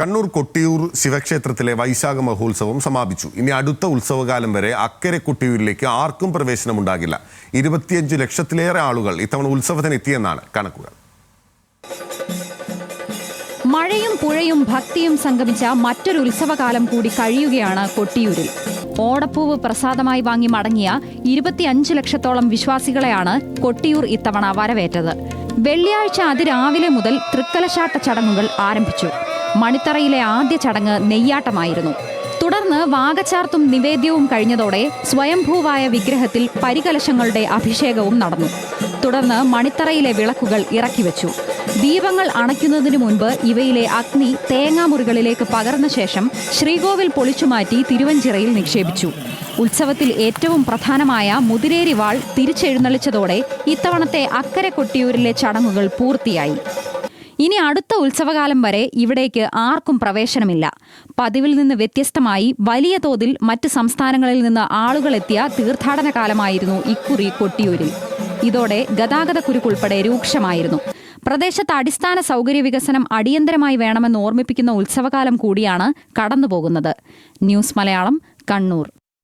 കണ്ണൂർ കൊട്ടിയൂർ ശിവക്ഷേത്രത്തിലെ വൈശാഖ മഹോത്സവം സമാപിച്ചു. ഇനി അടുത്ത ഉത്സവകാലം വരെ അക്കരെ കൊട്ടിയൂരിലേക്ക് ആർക്കും പ്രവേശനമുണ്ടാകില്ല. ഇരുപത്തിയഞ്ച് ലക്ഷത്തിലേറെ ആളുകൾ ഇത്തവണ ഉത്സവത്തിന് എത്തിയെന്നാണ് കണക്കുകൾ. മഴയും പുഴയും ഭക്തിയും സംഗമിച്ച മറ്റൊരു ഉത്സവകാലം കൂടി കഴിയുകയാണ് കൊട്ടിയൂരിൽ. ഓടപ്പൂവ് പ്രസാദമായി വാങ്ങി മടങ്ങിയ ഇരുപത്തിയഞ്ച് ലക്ഷത്തോളം വിശ്വാസികളെയാണ് കൊട്ടിയൂർ ഇത്തവണ വരവേറ്റത്. വെള്ളിയാഴ്ച അതിരാവിലെ മുതൽ തൃക്കലശാട്ട ചടങ്ങുകൾ ആരംഭിച്ചു. മണിത്തറയിലെ ആദ്യ ചടങ്ങ് നെയ്യാട്ടമായിരുന്നു. തുടർന്ന് വാഗച്ചാർത്തും നിവേദ്യവും കഴിഞ്ഞതോടെ സ്വയംഭൂവായ വിഗ്രഹത്തിൽ പരികലശങ്ങളുടെ അഭിഷേകവും നടന്നു. തുടർന്ന് മണിത്തറയിലെ വിളക്കുകൾ ഇറക്കിവെച്ചു. ദീപങ്ങൾ അണയ്ക്കുന്നതിനു മുൻപ് ഇവയിലെ അഗ്നി തേങ്ങാമുറികളിലേക്ക് പകർന്ന ശേഷം ശ്രീകോവിൽ പൊളിച്ചുമാറ്റി തിരുവഞ്ചിറയിൽ നിക്ഷേപിച്ചു. ഉത്സവത്തിൽ ഏറ്റവും പ്രധാനമായ മുതിരേരി വാൾ തിരിച്ചെഴുന്നള്ളിച്ചതോടെ ഇത്തവണത്തെ അക്കരെ കൊട്ടിയൂരിലെ ചടങ്ങുകൾ പൂർത്തിയായി. ഇനി അടുത്ത ഉത്സവകാലം വരെ ഇവിടേക്ക് ആർക്കും പ്രവേശനമില്ല. പതിവിൽ നിന്ന് വ്യത്യസ്തമായി വലിയ തോതിൽ മറ്റ് സംസ്ഥാനങ്ങളിൽ നിന്ന് ആളുകളെത്തിയ തീർത്ഥാടന കാലമായിരുന്നു ഇക്കുറി കൊട്ടിയൂരിൽ. ഇതോടെ ഗതാഗതക്കുരുക്കുൾപ്പെടെ രൂക്ഷമായിരുന്നു. പ്രദേശത്ത് അടിസ്ഥാന സൗകര്യ വികസനം അടിയന്തരമായി വേണമെന്ന് ഓർമ്മിപ്പിക്കുന്ന ഉത്സവകാലം കൂടിയാണ് കടന്നുപോകുന്നത്. ന്യൂസ് മലയാളം കണ്ണൂർ.